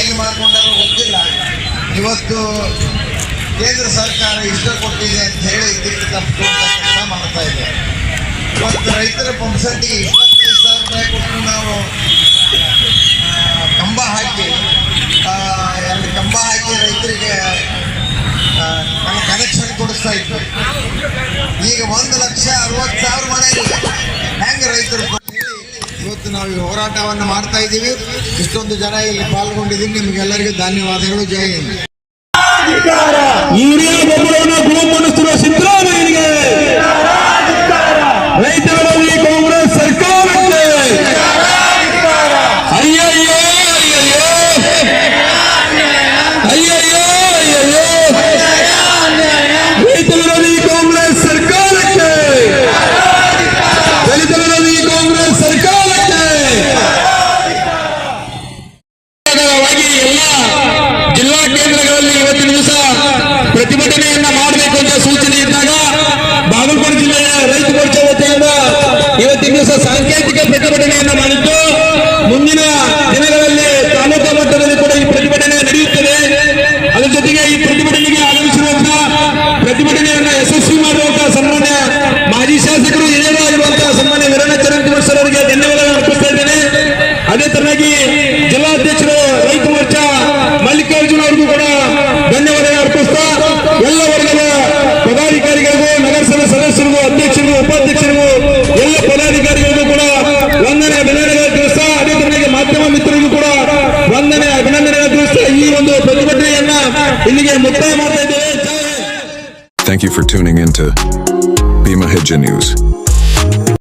ಏನು ಮಾಡ್ಕೊಂಡಾರೋ ಗೊತ್ತಿಲ್ಲ. ಇವತ್ತು ಕೇಂದ್ರ ಸರ್ಕಾರ ಇಷ್ಟ ಕೊಟ್ಟಿದೆ ಅಂತ ಹೇಳಿ ಇದಕ್ಕೆ ತಪ್ಪಿಕೊಂಡು ಕೆಲಸ ಮಾಡ್ತಾ ಇದೆ. ಇವತ್ತು ರೈತರ ಪಂಪ್ಸೆಟ್ಗೆ ಇಪ್ಪತ್ತೈದು ಸಾವಿರ ರೂಪಾಯಿ ಕೊಟ್ಟು ನಾವು ಕಂಬ ಹಾಕಿ ಎರಡು ಕಂಬ ಹಾಕಿ ರೈತರಿಗೆ ಕನೆಕ್ಷನ್ ಕೊಡಿಸ್ತಾ ಇತ್ತು ಈಗ ಒಂದು ಲಕ್ಷ ಅರವತ್ತು ಸಾವಿರ ಮನೆಯಲ್ಲಿ ಹೆಂಗೆ ರೈತರು ಇವತ್ತು ನಾವು ಈ ಹೋರಾಟವನ್ನು ಮಾಡ್ತಾ ಇದ್ದೀವಿ. ಇಷ್ಟೊಂದು ಜನ ಇಲ್ಲಿ ಪಾಲ್ಗೊಂಡಿದ್ದೀನಿ. ನಿಮಗೆಲ್ಲರಿಗೂ ಧನ್ಯವಾದಗಳು. ಜೈ ಹಿಂದ್. ಸಾಂಕೇತಿಕ ಪ್ರತಿಭಟನೆಯನ್ನ ಮಾಡಿದ್ದು, ಮುಂದಿನ ದಿನಗಳಲ್ಲಿ ತಾಲೂಕಾ ಮಟ್ಟದಲ್ಲಿ ಕೂಡ ಈ ಪ್ರತಿಭಟನೆ ನಡೆಯುತ್ತದೆ. ಅದರ ಜೊತೆಗೆ ಈ ಪ್ರತಿಭಟನೆಗೆ ಆಗಮಿಸಿರುವಂತಹ ಪ್ರತಿಭಟನೆಯನ್ನ ಯಶಸ್ವಿ ಮಾಡುವಂತಹ ಸನ್ಮಾನ್ಯ ಮಾಜಿ ಶಾಸಕರು ಹಿರಿಯರಾಗಿರುವಂತಹ ಸನ್ಮಾನ್ಯ ವೀರಣ್ಣ ಚರಂತಿಮಠ ಸರ್ ಅವರಿಗೆ ಧನ್ಯವಾದಗಳನ್ನು ಅರ್ಪಿಸ್ತಾ ಇದ್ದೇನೆ. ಅದೇ ತರನಾಗಿ ಜಿಲ್ಲಾಧ್ಯಕ್ಷರು ರೈತ ಮೋರ್ಚಾ ಮಲ್ಲಿಕಾರ್ಜುನ ಅವರಿಗೂ ಕೂಡ ಮುಕ್ತಾಯ ಮಾಡ್ತಾ ಇದ್ದೇವೆ ಜೈ Hind. Thank you for tuning in to Bima Hidja News.